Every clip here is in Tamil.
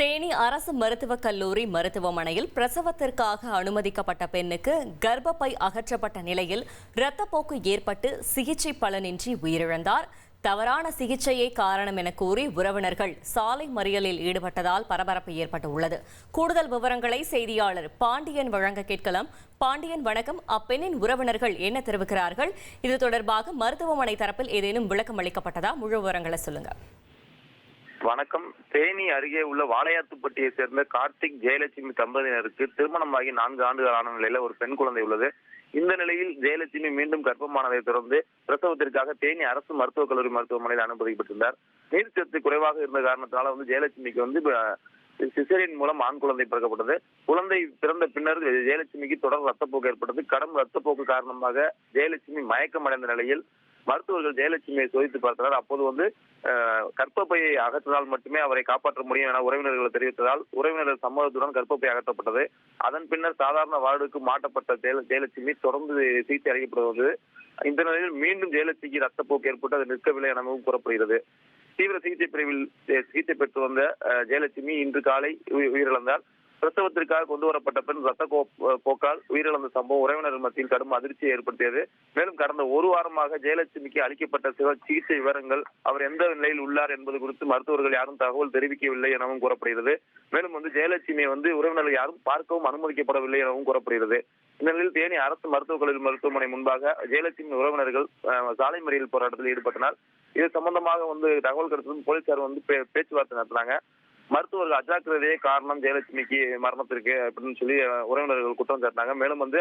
தேனி அரசு மருத்துவக் கல்லூரி மருத்துவமனையில் பிரசவத்திற்காக அனுமதிக்கப்பட்ட பெண்ணுக்கு கர்ப்பப்பை அகற்றப்பட்ட நிலையில் இரத்தப்போக்கு ஏற்பட்டு சிகிச்சை பலனின்றி உயிரிழந்தார். தவறான சிகிச்சையே காரணம் என கூறி உறவினர்கள் சாலை மறியலில் ஈடுபட்டதால் பரபரப்பு ஏற்பட்டு உள்ளது கூடுதல் விவரங்களை செய்தியாளர் பாண்டியன் வழங்க கேட்கலாம். பாண்டியன் வணக்கம். அப்பெண்ணின் உறவினர்கள் என்ன தெரிவிக்கிறார்கள்? இது தொடர்பாக மருத்துவமனை தரப்பில் ஏதேனும் விளக்கம் அளிக்கப்பட்டதா முழு விவரங்களை சொல்லுங்க. வணக்கம். தேனி அருகே உள்ள வாளையாத்துப்பட்டியை சேர்ந்த கார்த்திக் ஜெயலட்சுமி தம்பதியினருக்கு திருமணமாகி நான்கு ஆண்டுகள் ஆன நிலையில ஒரு பெண் குழந்தை உள்ளது. இந்த நிலையில் ஜெயலட்சுமி மீண்டும் கர்ப்பமானதை தொடர்ந்து பிரசவத்திற்காக தேனி அரசு மருத்துவக் கல்லூரி மருத்துவமனையில் அனுமதிக்கப்பட்டிருந்தார். நீர்ச்சத்து குறைவாக இருந்த காரணத்தினால வந்து ஜெயலட்சுமிக்கு வந்து சிசரின் மூலம் ஆண் குழந்தை பிறக்கப்பட்டது. குழந்தை பிறந்த பின்னர் ஜெயலட்சுமிக்கு தொடர் ரத்தப்போக்கு ஏற்பட்டது. கடும் ரத்தப்போக்கு காரணமாக ஜெயலட்சுமி மயக்கம் அடைந்த நிலையில் மருத்துவர்கள் ஜெயலட்சுமியை சோதித்து பார்த்தனர் அப்போது வந்து கர்ப்பப்பையை அகற்றினால் மட்டுமே அவரை காப்பாற்ற முடியும் என உறவினர்கள் தெரிவித்ததால் உறவினர்கள் சம்மதத்துடன் கர்ப்பப்பை அகற்றப்பட்டது. அதன் பின்னர் சாதாரண வார்டுக்கு மாற்றப்பட்ட ஜெயலட்சுமி தொடர்ந்து சிகிச்சை அளிக்கப்படுவது இந்த நிலையில் மீண்டும் ஜெயலட்சுமிக்கு ரத்தப்போக்கு ஏற்பட்டு அது நிற்கவில்லை எனவும் கூறப்படுகிறது. தீவிர சிகிச்சை பிரிவில் சிகிச்சை பெற்று வந்த ஜெயலட்சுமி இன்று காலை உயி- உயிரிழந்தார். பிரசவத்திற்காக கொண்டு வரப்பட்ட பெண் ரத்த போக்கால் உயிரிழந்த சம்பவம் உறவினர் மத்தியில் கடும் அதிர்ச்சியை ஏற்படுத்தியது. மேலும் கடந்த ஒரு வாரமாக ஜெயலட்சுமிக்கு அளிக்கப்பட்ட சில சிகிச்சை விவரங்கள் அவர் எந்த நிலையில் உள்ளார் என்பது குறித்து மருத்துவர்கள் யாரும் தகவல் தெரிவிக்கவில்லை எனவும் கூறப்படுகிறது. மேலும் வந்து ஜெயலட்சுமியை வந்து உறவினர்கள் யாரும் பார்க்கவும் அனுமதிக்கப்படவில்லை எனவும் கூறப்படுகிறது. இந்த நிலையில் தேனி அரசு மருத்துவக் கல்லூரி மருத்துவமனை முன்பாக ஜெயலட்சுமி உறவினர்கள் சாலை மறியல் போராட்டத்தில் ஈடுபட்டனர். இது சம்பந்தமாக வந்து தகவல் கிடைத்ததும் போலீசார் வந்து பே- பேச்சுவார்த்தை நடத்தினாங்க. மருத்துவர்கள் அஜாக்கிரதையே காரணம் ஜெயலட்சுமிக்கு மரணத்திற்கு அப்படின்னு சொல்லி உறவினர்கள் குற்றம் சாட்டினாங்க. மேலும் வந்து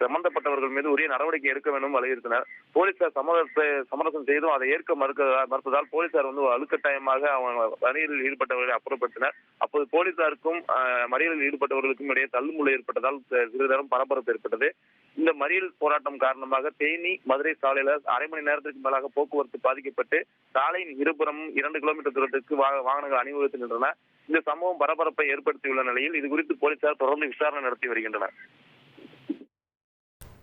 சம்பந்தப்பட்டவர்கள் மீது உரிய நடவடிக்கை எடுக்க வேண்டும் வலியுறுத்தினர். போலீசார் சமரச சமரசம் செய்தும் அதை ஏற்க மறுக்க மறுத்ததால் போலீசார் வந்து அழுக்கட்டாயமாக அவங்க மறியலில் ஈடுபட்டவர்களை அப்புறப்படுத்தினர். அப்போது போலீசாருக்கும் மறியலில் ஈடுபட்டவர்களுக்கும் இடையே தள்ளுமுள்ள ஏற்பட்டதால் சி- சிறிது நேரம் பரபரப்பு ஏற்பட்டது. இந்த மறியல் போராட்டம் காரணமாக தேனி மதுரை சாலையில அரை மணி நேரத்திற்கு மேலாக போக்குவரத்து பாதிக்கப்பட்டு சாலையின் இருபுறம் இரண்டு கிலோமீட்டர் தூரத்திற்கு வாகனங்கள் அணிவகுத்து நின்றன. இந்த சம்பவம் பரபரப்பை ஏற்படுத்தியுள்ள நிலையில் இது குறித்து போலீசார் தொடர்ந்து விசாரணை நடத்தி வருகின்றனர்.